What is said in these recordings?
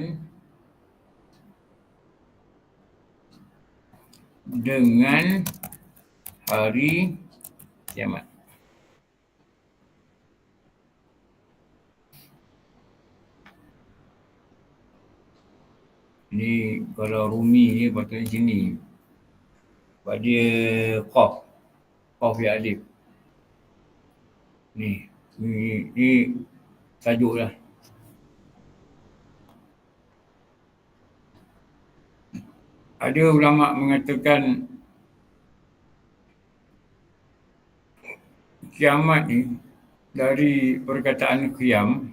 dengan dengan hari kiamat. Ini kalau Rumi ni patutnya sini. Pada Qaf. Qaf ya Alif. Ni. Ni, ni tajuk lah. Ada ulama mengatakan kiamat ni dari perkataan qiyam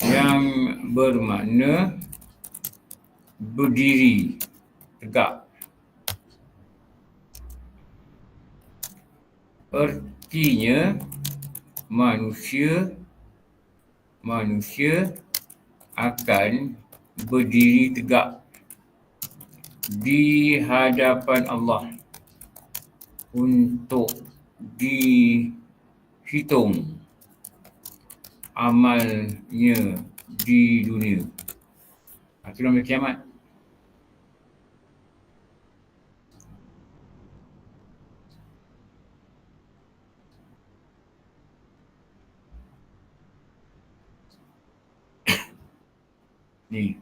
yang bermakna berdiri tegak. Artinya manusia manusia akan berdiri tegak di hadapan Allah untuk dihitung amalnya di dunia. Nama kiamat. Ni.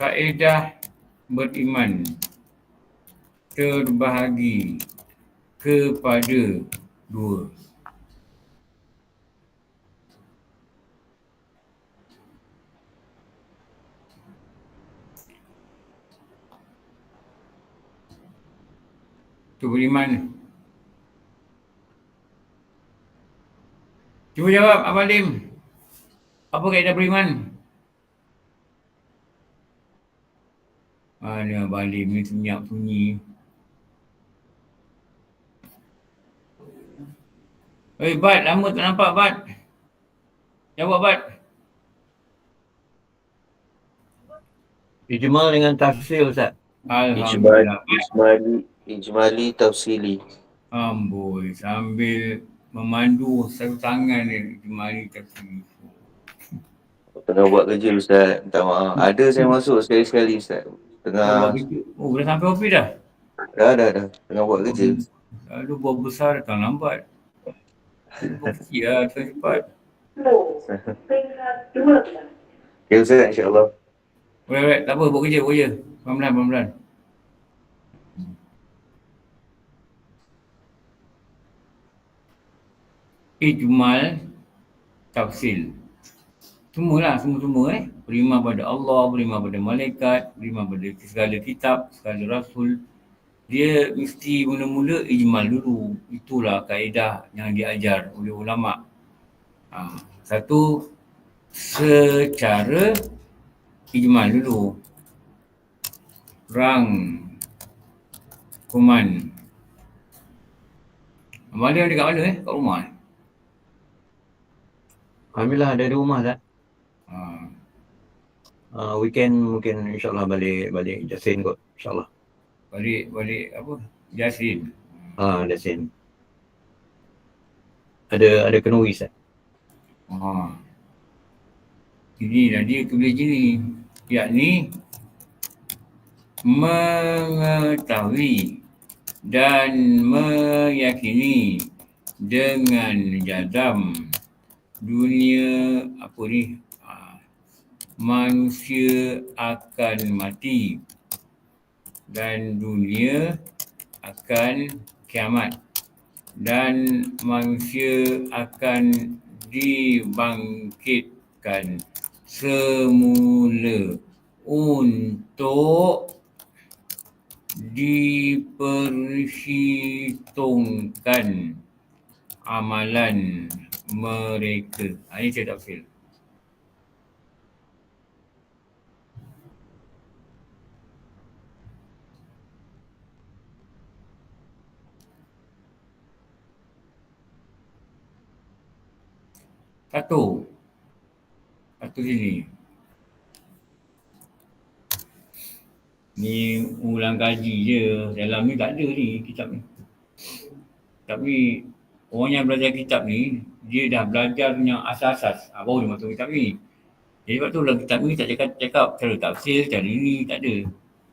Kaedah beriman terbahagi kepada dua. Tu beriman. Cuba jawab Abang Lim. Apa kaedah beriman? Mana Abang Lim ni senyap sunyi. Hei Bat, lama tak nampak Bat. Jawab Bat. Ijmal dengan tafsir Ustaz. Ijmali, Alhamdulillah. ijmali, ijmali tafsili. Amboi, sambil memandu satu tangan ni jemari kaki. Tengah buat kerja Ustaz, minta maaf. Ada saya masuk sekali-sekali Ustaz. Tengah, Oh, dah sampai ofis dah? dah, dah, dah. Tengah buat kerja. Lalu buat besar kan lambat. Buat kecil lah, cepat. Okay Ustaz, insyaAllah. Boleh, boleh. Tak apa, buat kerja, buat kerja. Pelan-pelan, pelan-pelan. Ijmal tafsil. Semualah, semua-semua eh. Beriman pada Allah, beriman pada malaikat, beriman pada segala kitab, segala rasul. Dia mesti mula-mula ijmal dulu. Itulah kaedah yang diajar oleh ulama. Ha, satu, secara ijmal dulu. Rang kuman. Abang dia dekat mana eh? Kat rumah eh? Alhamdulillah ada di rumah Ustaz. Ha. Uh, weekend mungkin insyaAllah balik balik Jasin kot insyaAllah. Balik, balik apa? Jasin. Ha, Jasin. Ada ada kenuri Ustaz. Ha. Ini dah dia tulis sini. Yakni mengetahui dan meyakini dengan jazam dunia apa ni manusia akan mati dan dunia akan kiamat dan manusia akan dibangkitkan semula untuk diperhitungkan amalan mereka. Ha, ini saya tafsir. Satu. Satu sini. Ni ulang kaji je. Dalam ni tak ada ni kitab ni. Tapi orang yang belajar kitab ni, dia dah belajar punya asas-asas. Ha, baru dia masuk kitab ni. Jadi sebab tu dalam kitab ni tak cakap, cakap cara tafsir, cara ni, tak ada.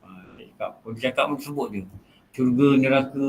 Ha, tak cakap. Kalau dia cakap pun sebut je. Syurga, neraka,